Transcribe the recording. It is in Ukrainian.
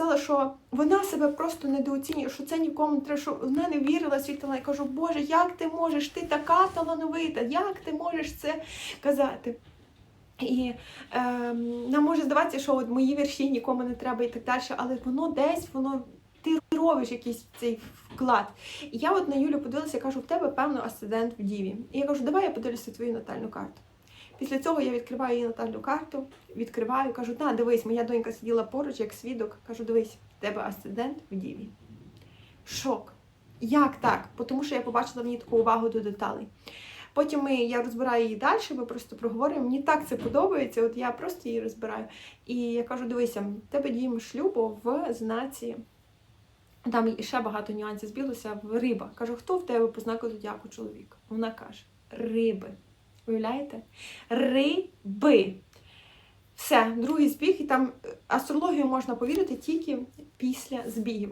сказала, що вона себе просто недооцінює, що це нікому треба, що вона не вірила в. Я кажу, Боже, як ти можеш? Ти така талановита, як ти можеш це казати? І ем, нам може здаватися, що от мої вірші нікому не треба і так далі, але воно десь, воно ти робиш якийсь цей вклад. І я от на Юлю подивилася, кажу, в тебе певно асцендент в Діві. І я кажу, давай я подивлюся твою натальну карту. Після цього я відкриваю її натальну карту, відкриваю, кажу, на, дивись, моя донька сиділа поруч, як свідок. Кажу, дивись, в тебе асцендент в Діві. Шок. Як так? Тому що я побачила в ній таку увагу до деталей. Потім ми, я розбираю її далі, ми просто проговорюємо. Мені так це подобається, от я просто її розбираю. І я кажу: дивися, в тебе діємо шлюбу в знаці. Там ще багато нюансів збілося в риба. Кажу, хто в тебе по знаку зодіаку чоловік? Вона каже: риби. Уявляєте? Риби. Все, другий збіг, і там астрологію можна повірити тільки після збігів.